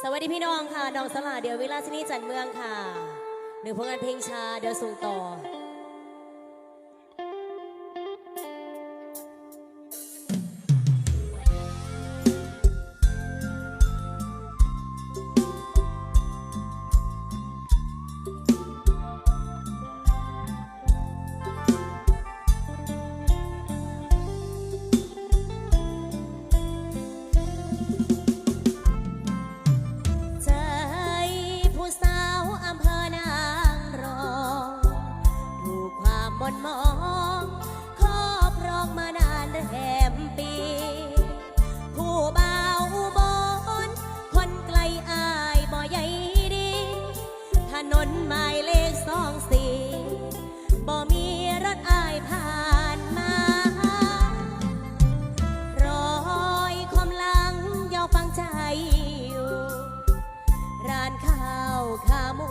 สวัสดีพี่น้องค่ะ น้องสลาเดี๋ยววิลาชนีจันเมืองค่ะหนึ่งผลงานเพลงชาเดี๋ยวส่งต่อ ความองครอบครองมานานแรมปี ผู้เบาวอุบน คนไกลอายบ่ใหญ่ดี ถนนหมายเลขสองสี่บ่มีรถอายผ่านมา รอยคมหลังยอฟังใจอยู่ ร้านข้าวขาหมู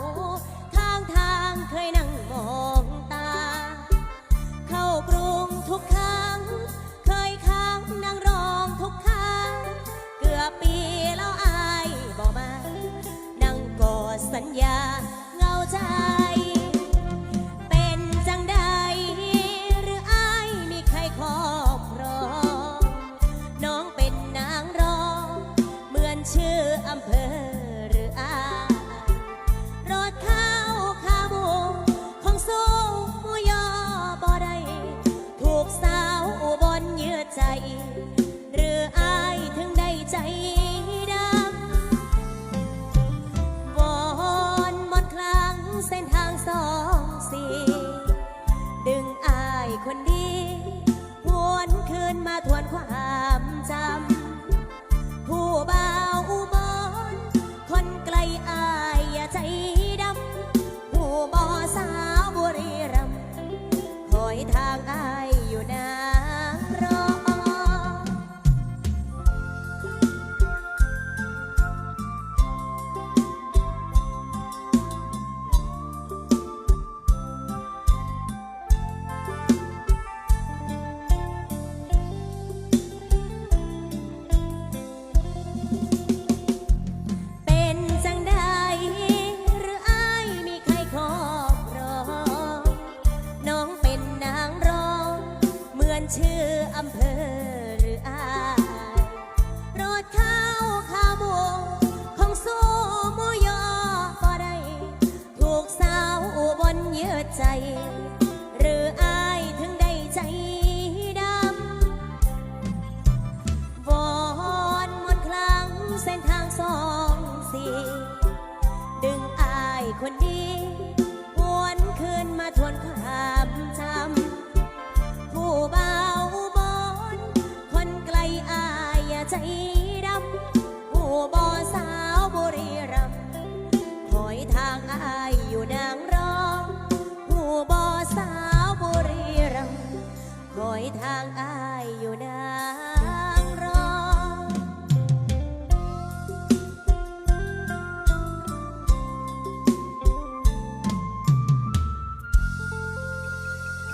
ชื่ออำเภอหรืออารถข้าวขาหมูของสู้หมูยอบ่ได้ถูกสาวอุบลเยื่อใจ หรืออายถึงได้ใจดำวอนหมดครั้งเส้นทางสองสี่ดึงอายคนดี หวนคืนมาทวนความ ทางอา ชื่ออำเภอหรืออายรถข้าวขาหมูของสูมูยอบ่ได้ถูกสาวอุบลเยือใจ หรืออายถึงได้ใจดำวอนมนครั้งเส้นทางสองสี่ดึงอายคนดี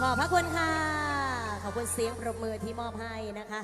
ขอบพระคุณค่ะ ขอบคุณเสียงปรบมือที่มอบให้นะคะ